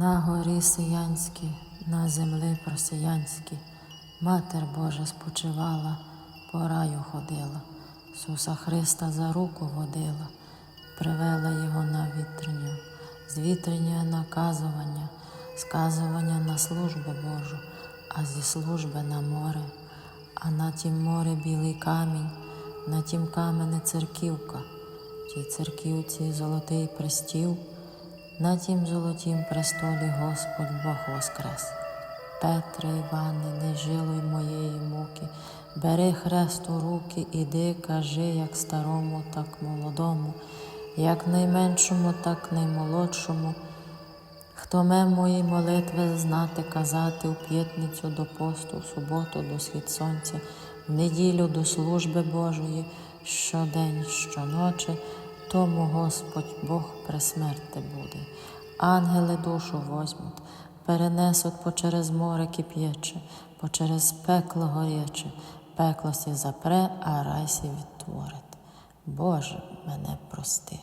На горі Сиянській, на землі просіянській, Матер Божа спочивала, по раю ходила, Суса Христа за руку водила, привела його на вітрення, з вітрення наказування, сказування на службу Божу, а зі служби на море, а на тім море білий камінь, на тім камені церківка, тій церківці золотий престіл, на тім золотім престолі Господь Бог воскрес. Петре, Іване, не жилуй моєї муки, бери хрест у руки, іди, кажи, як старому, так молодому, як найменшому, так наймолодшому. Хто ме мої молитви знати, казати у п'ятницю до посту, в суботу до схід сонця, в неділю до служби Божої, щодень, щоночі, тому Господь Бог при смерти буде. Ангели душу возьмуть, перенесуть по через море кип'яче, по через пекло горяче, пекло сі запре, а рай сі відтворить. Боже, мене прости.